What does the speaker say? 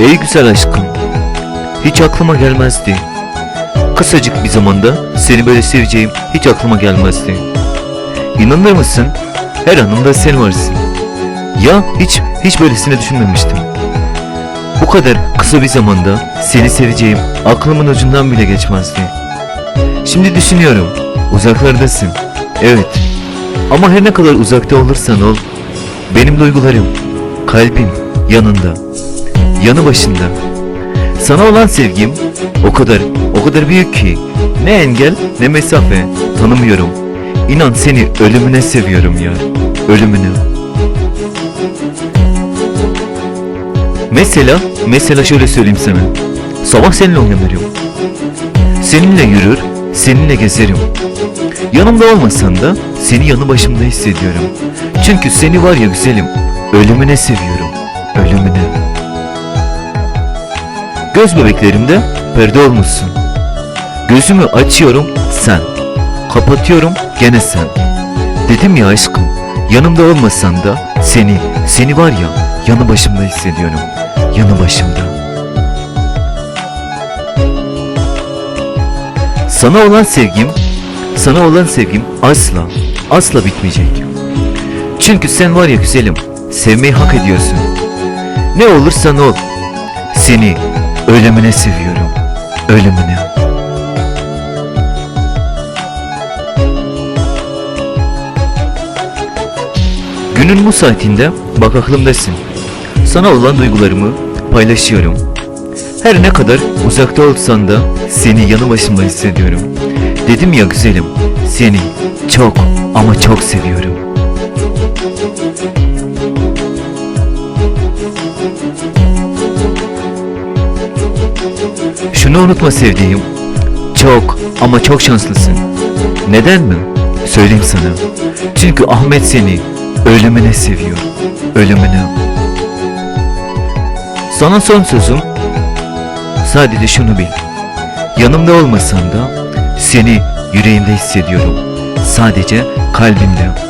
Ey güzel aşkım. Hiç aklıma gelmezdi. Kısacık bir zamanda seni böyle seveceğim hiç aklıma gelmezdi. İnanır mısın? Her anımda sen varsın. Ya hiç hiç böylesine düşünmemiştim. Bu kadar kısa bir zamanda seni seveceğim aklımın ucundan bile geçmezdi. Şimdi düşünüyorum. Uzaklardasın. Evet. Ama her ne kadar uzakta olursan ol, benim duygularım, kalbim yanında, yanı başında. Sana olan sevgim o kadar, o kadar büyük ki ne engel ne mesafe tanımıyorum. İnan seni ölümüne seviyorum ya, ölümüne. Mesela, mesela şöyle söyleyeyim sana. Sabah seninle uyanırım. Seninle yürür, seninle gezerim. Yanımda olmasan da seni yanı başımda hissediyorum. Çünkü seni var ya güzelim, ölümüne seviyorum. Ölümüne. Göz bebeklerimde perde olmuşsun. Gözümü açıyorum sen. Kapatıyorum gene sen. Dedim ya aşkım, yanımda olmasan da seni, seni var ya yanı başımda hissediyorum. Yanı başımda. Sana olan sevgim, sana olan sevgim asla, asla bitmeyecek. Çünkü sen var ya güzelim, sevmeyi hak ediyorsun. Ne olursan ol, seni ölümüne seviyorum, ölümüne. Günün bu saatinde bak aklımdasın. Sana olan duygularımı paylaşıyorum. Her ne kadar uzakta olsan da seni yanı başımda hissediyorum. Dedim ya güzelim, seni çok ama çok seviyorum. Şunu unutma sevdiğim, çok ama çok şanslısın. Neden mi? Söyleyeyim sana. Çünkü Ahmet seni ölümüne seviyor. Ölümüne. Sana son sözüm Sadece şunu bil. Yanımda olmasan da seni yüreğimde hissediyorum. Sadece kalbimde.